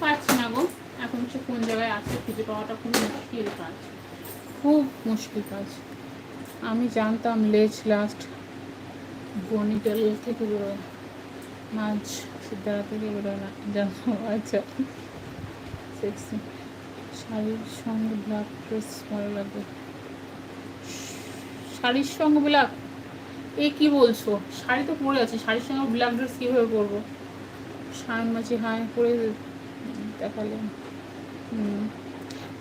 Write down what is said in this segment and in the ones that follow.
পারছি না গো। এখন হচ্ছে কোন জায়গায় আছে খুঁজে পাওয়াটা খুব মুশকিল কাজ। খুব মুশকিল কাজ। আমি জানতাম লেজ লাস্ট বনিটেল থেকে বেরোয়। মাছ সিদ্ধারা থেকে বেরোয় না। জানো আচ্ছা। সেক্সি শাড়ির সঙ্গে ব্ল্যাক ড্রেস ভালো লাগবে। শাড়ির সঙ্গে ব্ল্যাক এ কি বলছো? শাড়ি তো পরে আছে। শাড়ির সঙ্গে ব্ল্যাক ড্রেস কীভাবে পরবো? মাঝি হাই পরে দেখালে।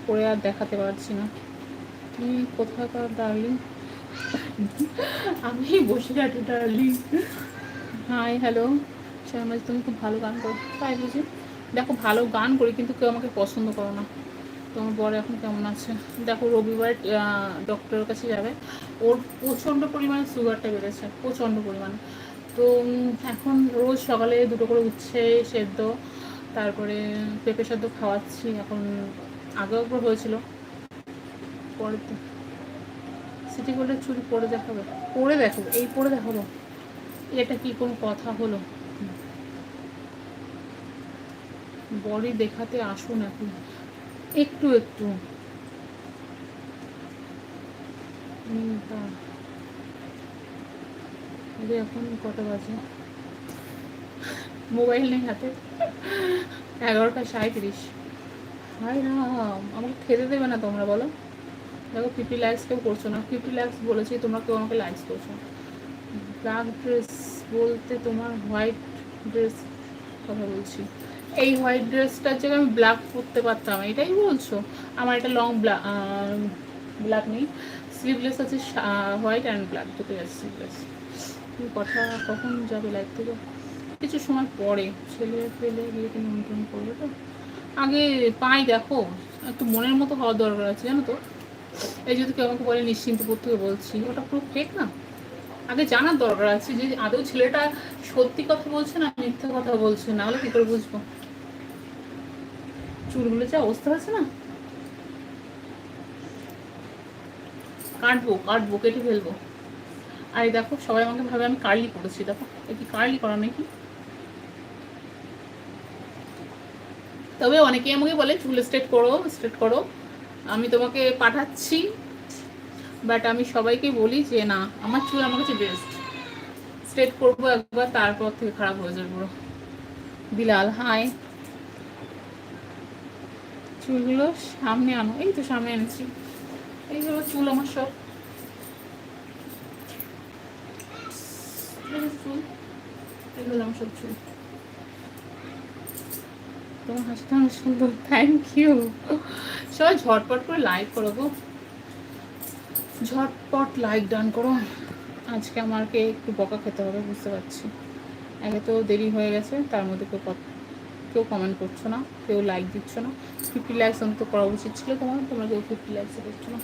পরে আর দেখাতে পারছি না। তুমি কোথাকার ডার্লিং আমি বসিরহাটে ডার্লিং হাই হ্যালো শর্মাজি তুমি খুব ভালো গান করো। তাই বুঝি? দেখো ভালো গান করি, কিন্তু কেউ আমাকে পছন্দ করো না। তোমার বর এখন কেমন আছে? দেখো রবিবার ডক্টরের কাছে যাবে। ওর প্রচণ্ড পরিমাণে সুগারটা বেড়েছে, প্রচণ্ড পরিমাণে। তো এখন রোজ সকালে দুটো করে উচ্ছে, সেদ্ধ, তারপরে পেঁপে সেদ্ধ খাওয়াচ্ছি। এখন আগেও একবার হয়েছিল। পরে তো সিটি গোল্ডের চুরি পরে দেখাবে। পরে দেখো এই পরে দেখাবো। এটা কি কোনো কথা হলো? বডি দেখাতে আসুন এখন। একটু একটু। এখন কত বাজে? মোবাইল নেই হাতে। এগারোটা সাঁত্রিশ হাই রাম, আমাকে খেতে দেবে না তোমরা, বলো। দেখো পিপি ল্যাক্স কেউ করছ না। পিপি ল্যাক্স বলেছি, তোমরা কেউ আমাকে লাইকস করছ ব্ল্যাক ড্রেস বলতে তোমার হোয়াইট ড্রেস কথা বলছি। এই হোয়াইট ড্রেসটার জায়গায় আমি ব্ল্যাক পরতে পারতাম, এটাই বলছো? আমার এটা লং ব্ল্যাক নেই। স্লিভলেস আছে হোয়াইট অ্যান্ড ব্ল্যাক দুটোই আছে স্লিভলেস কথা, কখন যাবে লাইফ থেকে? কিছু সময় পরে, ছেলে পেলে বিয়েতে নিমন্ত্রণ করবে তো? আগে পাই, দেখো, একটু মনের মতো হওয়ার দরকার আছে, জানো তো? এই যদি কেউ আমাকে বলে নিশ্চিন্তপুর থেকে বলছি, ওটা পুরো ফেক না? আগে জানার দরকার আছে যে আদৌ ছেলেটা সত্যি কথা বলছে না মিথ্যা কথা বলছে, না হলে কী করে বুঝব? চুলগুলো যা অবস্থা আছে না? কাটবো কাটবো, কেটে ফেলব। আর দেখো, সবাই আমাকে ভাবে আমি কার্লি করেছি দেখো। এ কি কার্লি করা নাকি? তবে অনেকেই আমাকে বলে, চুল স্ট্রেট করো স্ট্রেট করো। আমি তোমাকে পাঠাচ্ছি বাট আমি সবাইকে বলি যে, না, আমার চুল আমার কাছে বেস্ট স্ট্রেট করব একবার, তারপর থেকে খারাপ হয়ে যাবে পুরো। বিলাল হাই চুলগুলো সামনে আনো। এই তো সামনে এনেছি। এইগুলো চুল আমার সব। চুল। সুন্দর। থ্যাংক ইউ ঝটপট করে লাইক করো গো। ঝটপট লাইক ডান করো। আজকে আমাকে একটু বকা খেতে হবে, বুঝতে পারছি। একে তো দেরি হয়ে গেছে, তার মধ্যে কেউ কেউ কমেন্ট করছ না, কেউ লাইক দিচ্ছ না। ফিফটি লাইকস অন্তত করা উচিত ছিল তোমার, তোমরা কেউ ফিফটি লাইকসে করছ না।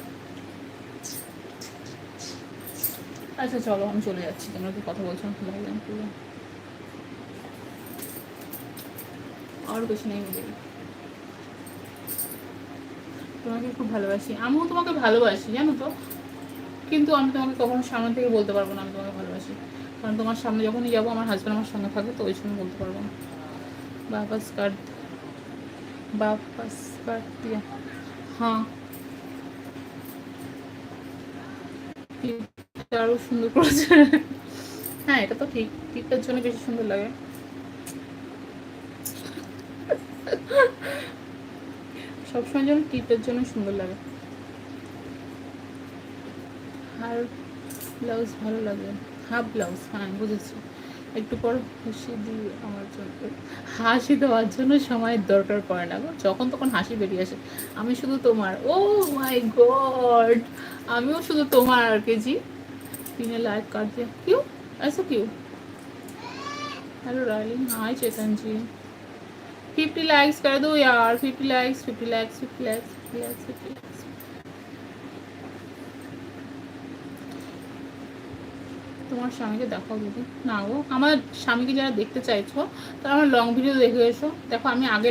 আচ্ছা চলো, আমি চলে যাচ্ছি। তোমরা কি কথা বলছো না করবে। আর কিছু নেই তোমাকে খুব ভালোবাসি। আমিও তোমাকে ভালোবাসি, জানো তো? কিন্তু আমি তোমাকে কখনো সামনে থেকে বলতে পারব না, আমি তোমাকে ভালোবাসি। কারণ তোমার সামনে যখনই যাব, আমার হাজব্যান্ড আমার সঙ্গে থাকবে, তো ওই সময় বলতে পারব না। বাপাস কার্ড বাপাস কার্ড দিয়া হ্যাঁ টিপটা সুন্দর করেছে হ্যাঁ এটা তো ঠিক টিপটার জন্য বেশি সুন্দর লাগে সবসময় যেন টিপের জন্য সুন্দর লাগে আর ব্লাউজ ভালো লাগে হাফ ব্লাউজ হ্যাঁ বুঝেছি একটু পর হাসি দিই আমার জন্য হাসি দেওয়ার জন্য সময়ের দরকার পড়ে না গো যখন তখন হাসি বেরিয়ে আসে আমি শুধু তোমার ও মাই গড আমিও শুধু তোমার আর কেজি তিনে লাইক কাট দিয়ে কিউ ऐसा क्यों hello darling hi Chetan ji fifty likes कर दो यार fifty likes fifty likes fifty likes fifty likes fifty likes তোমার স্বামীকে দেখাও যদি না গো, আমার স্বামীকে যারা দেখতে চাইছো, তারা আমার লং ভিডিও দেখে এসো। দেখো, আমি আগে